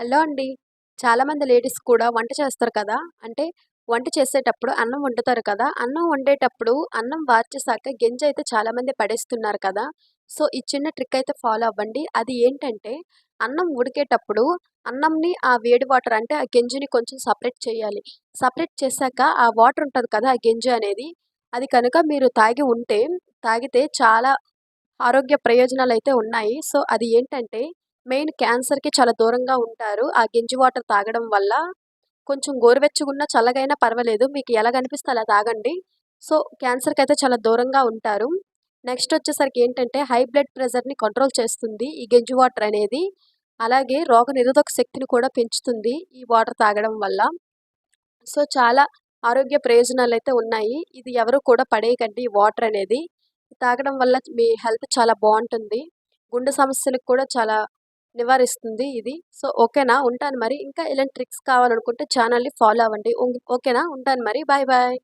Hello అండి. చాలామంది ladies కూడా వంట చేస్తారు కదా! అంటే వంట చేసేటప్పుడు అన్నం వండుతారు కదా! అన్నం వండేటప్పుడు అన్నం వార్చేసాక అయితే చాలామంది పడేస్తున్నారు కదా! సో, ఈ చిన్న ట్రిక్ అయితే ఫాలో అవ్వండి. అది ఏంటంటే అన్నం ఉడికేటప్పుడు అన్నంని ఆ వేడి వాటర్ అంటే ఆ గింజని కొంచెం సపరేట్ చేయాలి. సపరేట్ చేశాక ఆ వాటర్ ఉంటుంది కదా! ఆ గింజ అనేది అది కనుక మీరు తాగి ఉంటే తాగితే చాలా ఆరోగ్య ప్రయోజనాలు అయితే ఉన్నాయి. సో, అది ఏంటంటే మెయిన్ క్యాన్సర్‌కి చాలా దూరంగా ఉంటారు. ఆ గింజి వాటర్ తాగడం వల్ల. కొంచెం గోరువెచ్చగున్నా చల్లగైనా పర్వాలేదు. మీకు ఎలా కనిపిస్తే అలా తాగండి. సో, క్యాన్సర్కి అయితే చాలా దూరంగా ఉంటారు. నెక్స్ట్ వచ్చేసరికి ఏంటంటే హై బ్లడ్ ప్రెషర్‌ని కంట్రోల్ చేస్తుంది ఈ గెంజి వాటర్ అనేది. అలాగే రోగనిరోధక శక్తిని కూడా పెంచుతుంది ఈ వాటర్ తాగడం వల్ల. సో, చాలా ఆరోగ్య ప్రయోజనాలు అయితే ఉన్నాయి. ఇది ఎవరు కూడా పడేయకండి ఈ వాటర్ అనేది. తాగడం వల్ల మీ హెల్త్ చాలా బాగుంటుంది గుండె సమస్యలకు కూడా చాలా నివారిస్తుంది ఇది. సో, ఓకేనా? ఉంటాను మరి. ఇంకా ఇలాంటి ట్రిక్స్ కావాలనుకుంటే ఛానల్‌ని ఫాలో అవ్వండి. ఓకేనా? ఉంటాను మరి. Bye bye.